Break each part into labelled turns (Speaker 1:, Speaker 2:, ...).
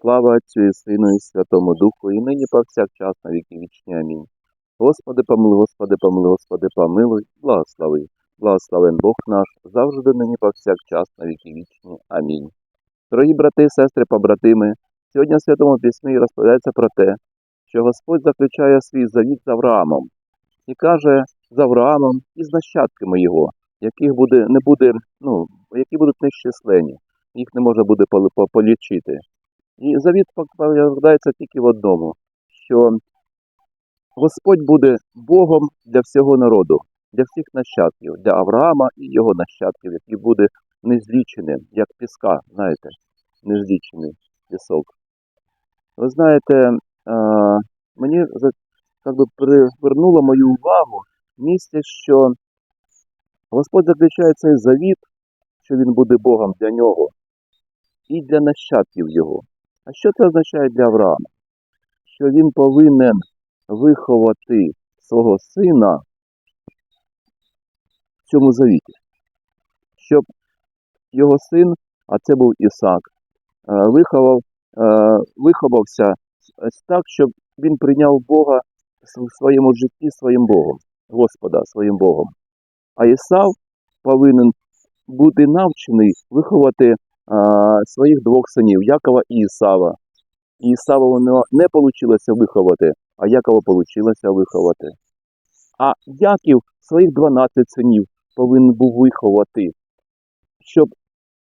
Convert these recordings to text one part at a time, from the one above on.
Speaker 1: Слава Отцю і Сину і Святому Духу, і нині повсякчас на віки вічні. Амінь. Господи, помилуй, Господи, помилуй, Господи, помилуй, благослови. Благословен Бог наш, завжди нині повсякчас на віки вічні. Амінь. Дорогі брати, сестри, побратими, сьогодні в Святому Письмі розповідається про те, що Господь заключає свій завіт з Авраамом і каже з Авраамом і з нащадками його, яких буде, не буде, ну, які будуть нещисленні, їх не може буде полічити. І завіт покладається тільки в одному, що Господь буде Богом для всього народу, для всіх нащадків, для Авраама і його нащадків, який буде незліченим, як піска, знаєте, незлічений пісок. Ви знаєте, мені за- би привернуло мою увагу місце, що Господь заключає цей завіт, що він буде Богом для нього і для нащадків його. А що це означає для Авраама? Що він повинен виховати свого сина в цьому завіті, щоб його син, а це був Ісак, е, виховав, е, виховався так, щоб він прийняв Бога в своєму житті своїм Богом, Господа своїм Богом. А Ісав повинен бути навчений виховати своїх двох синів Якова і Ісава. І Ісава у нього не вийшло виховати, а Якова вийшло виховати. А Яків своїх 12 синів повинен був виховати, щоб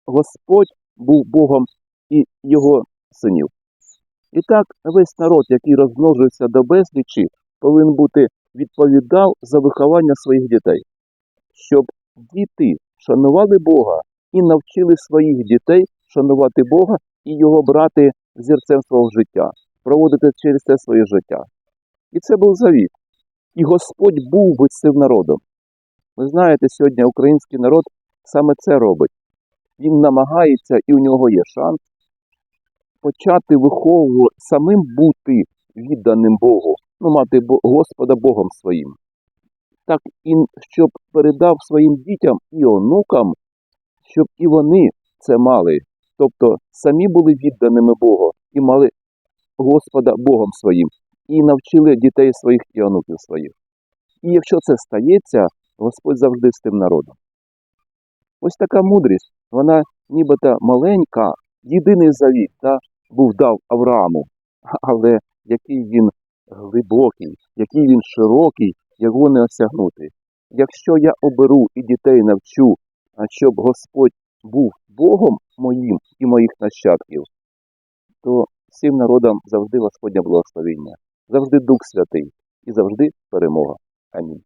Speaker 1: Господь був Богом і його синів. І так весь народ, який розмножився до безлічі, повинен бути відповідав за виховання своїх дітей, щоб діти шанували Бога і навчили своїх дітей шанувати Бога і його брати зірцем свого життя, проводити через це своє життя. І це був завіт. І Господь був би цим народом. Ви знаєте, сьогодні український народ саме це робить. Він намагається, і у нього є шанс почати виховувати самим бути відданим Богу, ну, мати Господа Богом своїм. Так і щоб передав своїм дітям і онукам, щоб і вони це мали. Тобто самі були відданими Богу і мали Господа Богом своїм, і навчили дітей своїх і онуків своїх. І якщо це стається, Господь завжди з тим народом. Ось така мудрість, вона нібито маленька, єдиний завіт та, був дав Аврааму, але який він глибокий, який він широкий, його не осягнути. Якщо я оберу і дітей навчу, а щоб Господь був Богом моїм і моїх нащадків, то всім народам завжди Господнє благословення, завжди Дух Святий і завжди перемога. Амінь.